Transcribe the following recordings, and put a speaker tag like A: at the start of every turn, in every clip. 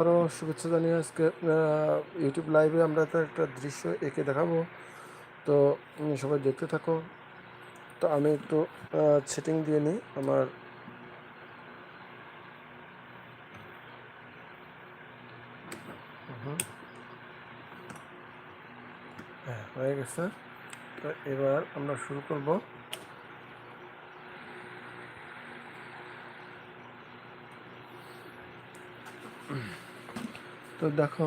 A: আরও শুভেচ্ছা জানিয়ে আজকে ইউটিউব লাইভে আমরা তো একটা দৃশ্য এঁকে দেখাবো। তো সবাই দেখতে থাকো। তো আমি একটু সেটিং দিয়ে নিই আমার। হ্যাঁ হয়ে গেছে। তো এবার আমরা শুরু করব। তো দেখো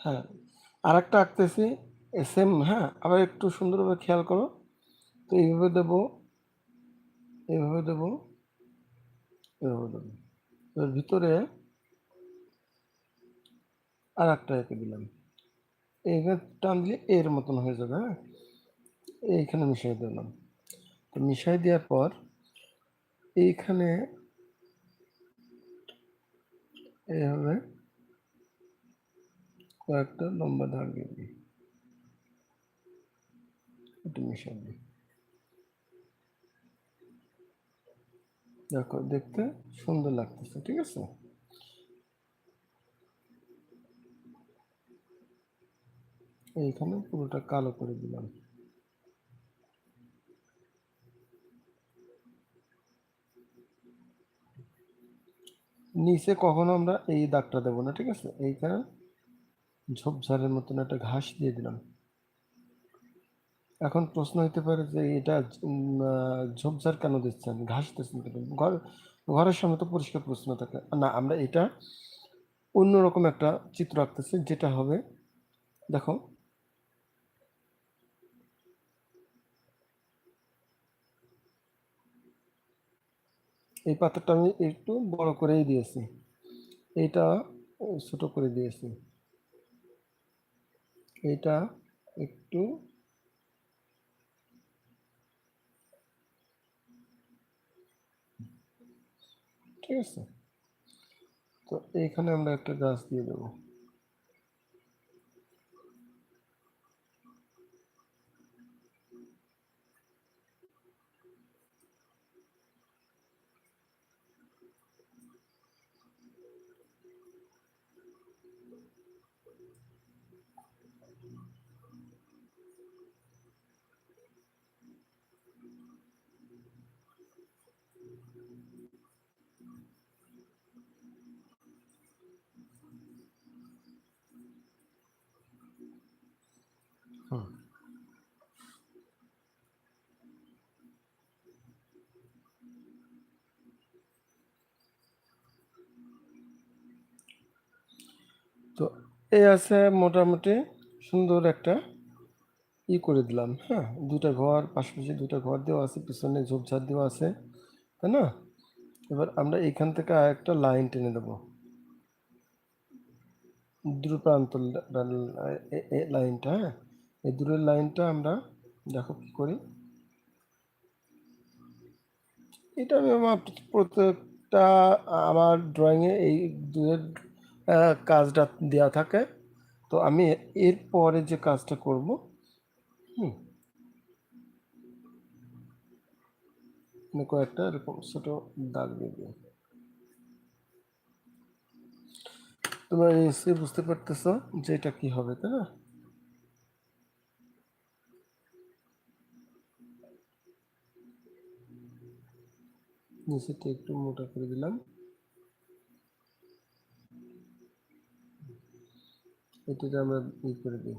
A: হ্যাঁ আর একটা আঁকতেছি সেম হ্যাঁ আবার একটু সুন্দরভাবে খেয়াল করো। তো এইভাবে দেবো এইভাবে দেবো এভাবে দেবো। এর ভিতরে আর একটা এঁকে দিলাম। এইখানে টান দিলে এর মতন হয়ে যাবে হ্যাঁ? এইখানে মিশিয়ে দিলাম। তো মিশাই দেওয়ার পর এইখানে এইভাবে কয়েকটা লম্বা দাগ দিয়ে দিই। একটু মিশিয়ে দিই। দেখো, দেখতে সুন্দর লাগতেছে, ঠিক আছে? এইখানে পুরোটা কালো করে দিলাম। নিচে কখনো আমরা এই দাগটা দেবো না, ঠিক আছে? এইখানে ঝোপঝাড়ের মতন একটা ঘাস দিয়ে দিলাম। এখন প্রশ্ন হইতে পারে যে এটা ঝোপঝাড় কেন দিচ্ছেন? ঘাস দিচ্ছেন কেন? ঘর, ঘরের সামনে তো পরিষ্কার প্রশ্ন থাকে। না, আমরা এটা অন্যরকম একটা চিত্র আঁকতেছি, যেটা হবে, দেখো এই পাথরটা আমি একটু বড় করেই দিয়েছি। এইটা ছোট করে দিয়েছি। এইটা একটু ঠিক আছে? তো এইখানে আমরা একটা গাছ দিয়ে দেবো। Hmm. তো এই আছে মোটামুটি সুন্দর একটা ই করে দিলাম হ্যাঁ? দুটা ঘর, পাশাপাশি দুটা ঘর দেওয়া আছে, পিছনে ঝোপঝাড় দেওয়া আছে। তাই না? এবার আমরা এখান থেকে একটা লাইন টেনে দেবো দূর প্রান্ত লাইনটা হ্যাঁ? এই দূরের লাইনটা আমরা দেখো কি করি। এটা আমি আমার প্রত্যেকটা আমার ড্রয়িংয়ে এই দূরের কাজটা দেওয়া থাকে। তো আমি এর পরে যে কাজটা করব, হুম কয়েকটা এরকম ছোট দাগ দিয়ে দিই তোমরা নিশ্চয়ই বুঝতে পারতেছো যে এটা কি হবে, তাই না? নিচেটা একটু মোটা করে দিলাম। এটাকে আমরা ই করে দিই।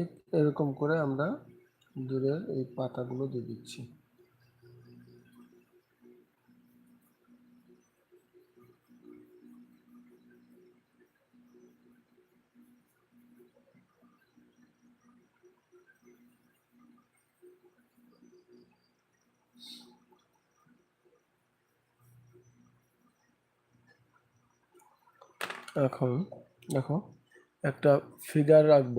A: ঠিক এরকম করে আমরা দূরের এই পাতাগুলো দিয়ে দিচ্ছি। এখন দেখো একটা ফিগার রাখব।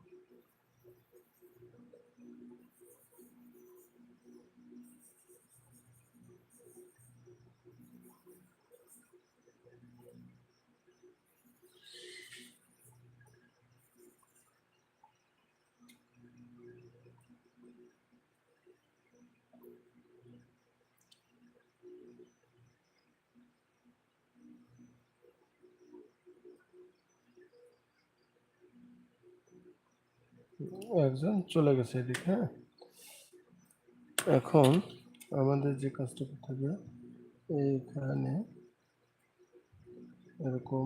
A: একজন চলে গেছে এদিকে হ্যাঁ? এখন আমাদের যে কাজটা করতে হবে এইখানে এরকম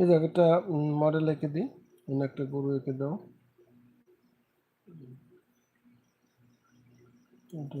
A: এই জায়গাটা মডেল এঁকে দিই। একটা গরু এঁকে দাও। এটা,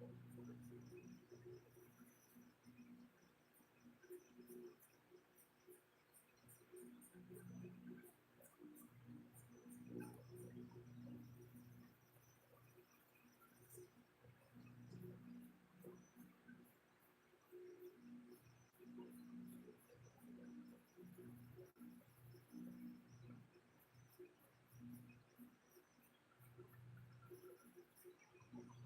A: উম, হুম।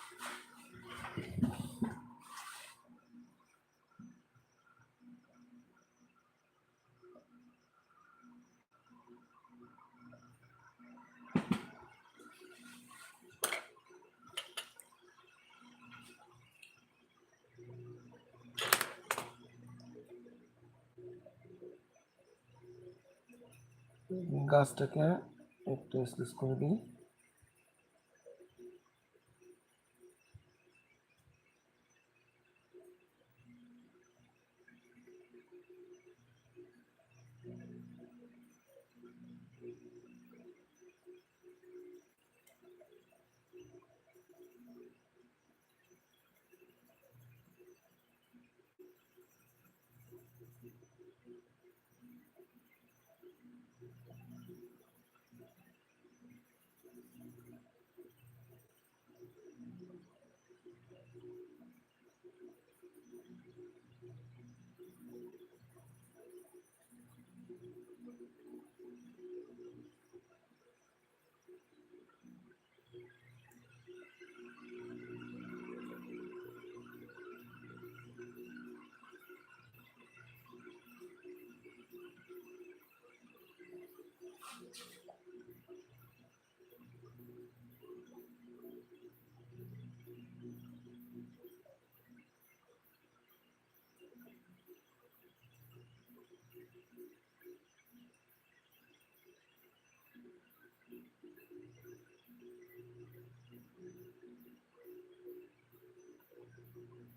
A: গাছটাকে একটু স্লিস করে দিই Thank you. Thank you.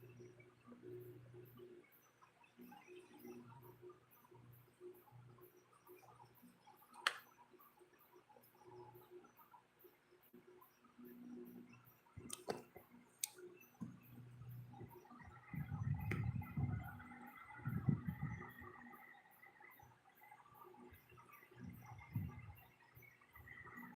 A: Thank you.